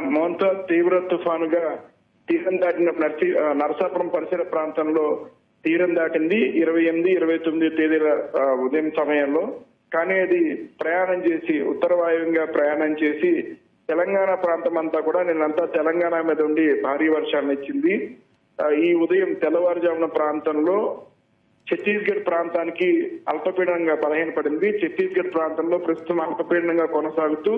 మోంతా తీవ్ర తుఫానుగా తీరం దాటిన నర్సి నరసాపురం పరిసర ప్రాంతంలో తీరం దాటింది. ఇరవై ఎనిమిది ఇరవై తొమ్మిది తేదీల ఉదయం సమయంలో. కానీ అది ప్రయాణం చేసి ఉత్తర వాయువ్యంగా ప్రయాణం చేసి తెలంగాణ ప్రాంతం అంతా కూడా నిన్నంతా తెలంగాణ మీద ఉండి భారీ వర్షాన్ని ఇచ్చింది. ఈ ఉదయం తెల్లవారుజామున ప్రాంతంలో ఛత్తీస్గఢ్ ప్రాంతానికి అల్పపీడనంగా బలహీనపడింది. ఛత్తీస్గఢ్ ప్రాంతంలో ప్రస్తుతం అల్పపీడనంగా కొనసాగుతూ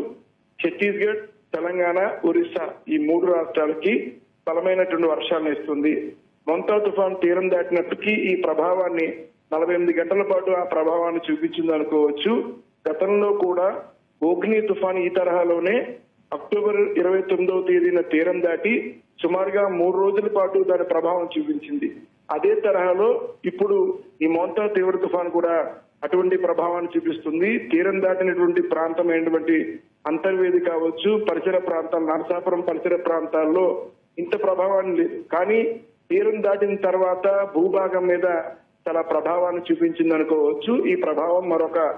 ఛత్తీస్గఢ్ తెలంగాణ ఒరిస్సా ఈ మూడు రాష్ట్రాలకి బలమైనటువంటి వర్షాలను ఇస్తుంది. మొంతా తుఫాన్ తీరం దాటినప్పటికీ ఈ ప్రభావాన్ని నలభై ఎనిమిది గంటల పాటు ఆ ప్రభావాన్ని చూపించింది అనుకోవచ్చు. గతంలో కూడా ఓగ్ని తుఫాన్ ఈ తరహాలోనే అక్టోబర్ ఇరవై తొమ్మిదవ తేదీన తీరం దాటి సుమారుగా మూడు రోజుల పాటు దాని ప్రభావం చూపించింది. అదే తరహాలో ఇప్పుడు ఈ మోంతా తీవ్ర తుఫాన్ కూడా అటువంటి ప్రభావాన్ని చూపిస్తుంది. తీరం దాటినటువంటి ప్రాంతం ప్రాంతమైనటువంటి అంతర్వేది కావచ్చు పరిసర ప్రాంతాలు నరసాపురం పరిసర ప్రాంతాల్లో ఇంత ప్రభావాన్ని లేదు కానీ తీరం దాటిన తర్వాత భూభాగం మీద చాలా ప్రభావాన్ని చూపించింది అనుకోవచ్చు. ఈ ప్రభావం మరొక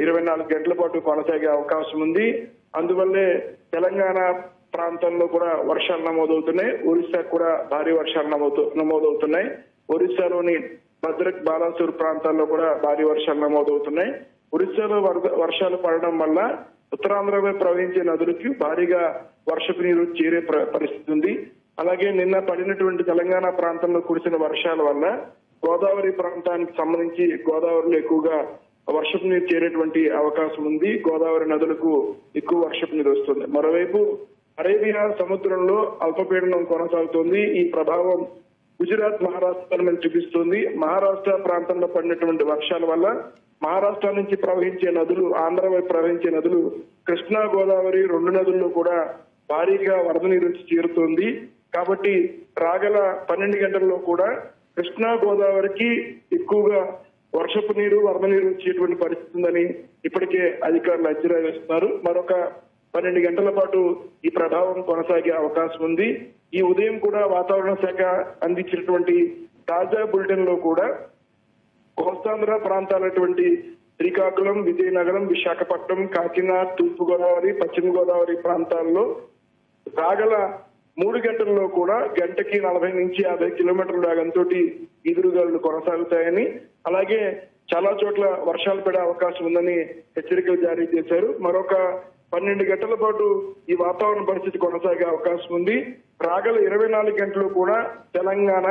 ఇరవై నాలుగు గంటల పాటు కొనసాగే అవకాశం ఉంది. అందువల్లే తెలంగాణ ప్రాంతంలో కూడా వర్షాలు నమోదవుతున్నాయి. ఒరిస్సా కూడా భారీ వర్షాలు నమోదు నమోదవుతున్నాయి. ఒరిస్సాలోని భద్రక్ బాలాసూర్ ప్రాంతాల్లో కూడా భారీ వర్షాలు నమోదవుతున్నాయి. ఒరిస్సాలో వర్షాలు పడడం వల్ల ఉత్తరాంధ్రపై ప్రవహించే నదులకి భారీగా వర్షపు నీరు చేరే పరిస్థితి ఉంది. అలాగే నిన్న పడినటువంటి తెలంగాణ ప్రాంతంలో కురిసిన వర్షాల వల్ల గోదావరి ప్రాంతానికి సంబంధించి గోదావరిలో ఎక్కువగా వర్షపు నీరు చేరేటువంటి అవకాశం ఉంది. గోదావరి నదులకు ఎక్కువ వర్షపు నీరు వస్తుంది. మరోవైపు అరేబియా సముద్రంలో అల్పపీడనం కొనసాగుతోంది. ఈ ప్రభావం గుజరాత్ మహారాష్ట్ర మీద చూపిస్తుంది. మహారాష్ట్ర ప్రాంతంలో పడినటువంటి వర్షాల వల్ల మహారాష్ట్ర నుంచి ప్రవహించే నదులు ఆంధ్ర వైపు ప్రవహించే నదులు కృష్ణా గోదావరి రెండు నదుల్లో కూడా భారీగా వరద నీరు వచ్చి చేరుతోంది. కాబట్టి రాగల పన్నెండు గంటల్లో కూడా కృష్ణా గోదావరికి ఎక్కువగా వర్షపు నీరు వరద నీరు వచ్చేటువంటి పరిస్థితి ఉందని ఇప్పటికే అధికారులు అంచనా వేస్తున్నారు మరొక పన్నెండు గంటల పాటు ఈ ప్రభావం కొనసాగే అవకాశం ఉంది. ఈ ఉదయం కూడా వాతావరణ శాఖ అందించినటువంటి తాజా బులెటిన్లో కూడా కోస్తాంధ్ర ప్రాంతాలటువంటి శ్రీకాకుళం విజయనగరం విశాఖపట్నం కాకినాడ తూర్పు గోదావరి పశ్చిమ గోదావరి ప్రాంతాల్లో రాగల మూడు గంటల్లో కూడా గంటకి నలభై నుంచి యాభై కిలోమీటర్ల వేగంతో ఈదురుగాలు కొనసాగుతాయని అలాగే చాలా చోట్ల వర్షాలు పడే అవకాశం ఉందని హెచ్చరికలు జారీ చేశారు. మరొక పన్నెండు గంటల పాటు ఈ వాతావరణ పరిస్థితి కొనసాగే అవకాశం ఉంది. రాగల ఇరవై నాలుగు గంటలు కూడా తెలంగాణ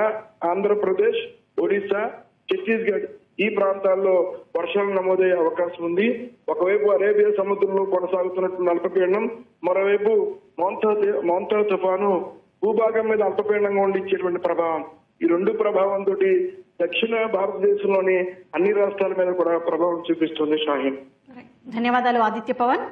ఆంధ్రప్రదేశ్ ఒడిశా ఛత్తీస్గఢ్ ఈ ప్రాంతాల్లో వర్షాలు నమోదయ్యే అవకాశం ఉంది. ఒకవైపు అరేబియా సముద్రంలో కొనసాగుతున్నటువంటి అల్పపీడనం మరోవైపు మౌంతా మోంతా తుఫాను భూభాగం మీద అల్పపీడనంగా ఉండిచ్చేటువంటి ప్రభావం. ఈ రెండు ప్రభావంతో దక్షిణ భారతదేశంలోని అన్ని రాష్ట్రాల మీద కూడా ప్రభావం చూపిస్తుంది షాహీన్. ధన్యవాదాలు ఆదిత్య పవన్.